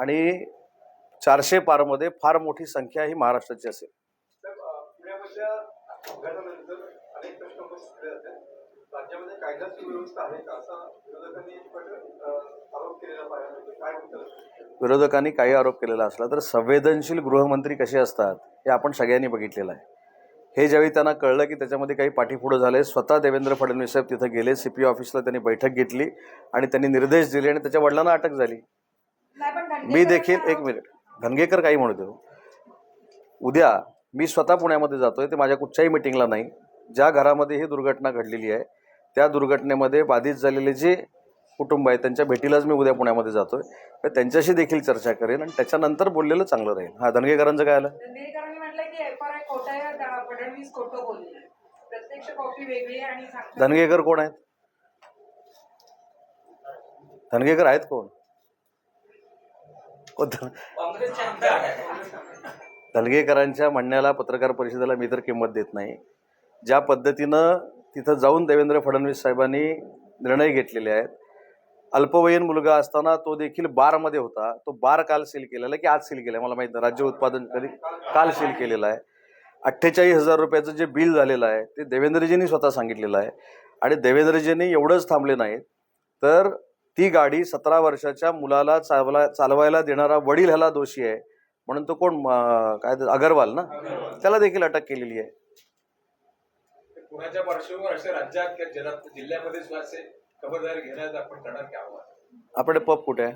आणि चारशे पारमध्ये फार मोठी संख्या ही महाराष्ट्राची असेल. विरोधकांनी काही आरोप केलेला असला तर संवेदनशील गृहमंत्री कसे असतात हे आपण सगळ्यांनी बघितलेलं आहे. हे ज्यावेळी त्यांना कळलं की त्याच्यामध्ये काही पाठीपुढं झाले स्वतः देवेंद्र फडणवीस साहेब तिथं गेले सी पी ऑफिसला त्यांनी बैठक घेतली आणि त्यांनी निर्देश दिले आणि त्याच्या वडिलांना अटक झाली. मी देखील एक मिनिट. धनगेकर काही म्हणू देऊ. उद्या मी स्वतः पुण्यामध्ये जातोय ते माझ्या कुठच्याही मिटिंगला नाही. ज्या घरामध्ये ही दुर्घटना घडलेली आहे त्या दुर्घटनेमध्ये बाधित झालेले जे कुटुंब आहे त्यांच्या भेटीलाच मी उद्या पुण्यामध्ये जातोय. तर त्यांच्याशी देखील चर्चा करेन आणि त्याच्यानंतर बोललेलं चांगलं राहील. हा धनगेकरांचं काय आलं? आहे? आहे धनगेकर कोण आहेत? धनगेकर आहेत कोण? धनगेकरांच्या म्हणण्याला पत्रकार परिषदेला मी तर किंमत देत नाही. ज्या पद्धतीनं तिथं जाऊन देवेंद्र फडणवीस साहेबांनी निर्णय घेतलेले आहेत. अल्पवयीन मुलगा असताना तो देखील बारमध्ये होता. तो बार काल सील केलेला आहे की आज सील केलं मला माहीत नाही. राज्य उत्पादन कधी काल सील केलेलं आहे. अठ्ठेचाळीस हजार रुपयाचं जे बिल झालेलं आहे ते देवेंद्रजींनी स्वतः सांगितलेलं आहे. आणि देवेंद्रजींनी एवढंच थांबले नाहीत. तर ती गाडी सतरा वर्षाच्या मुलाला चालवा चालवायला देणारा वडील ह्याला दोषी आहे. म्हणून तो कोण काय अगरवाल ना? त्याला देखील अटक केलेली आहे. आपण पप कुठे आहे?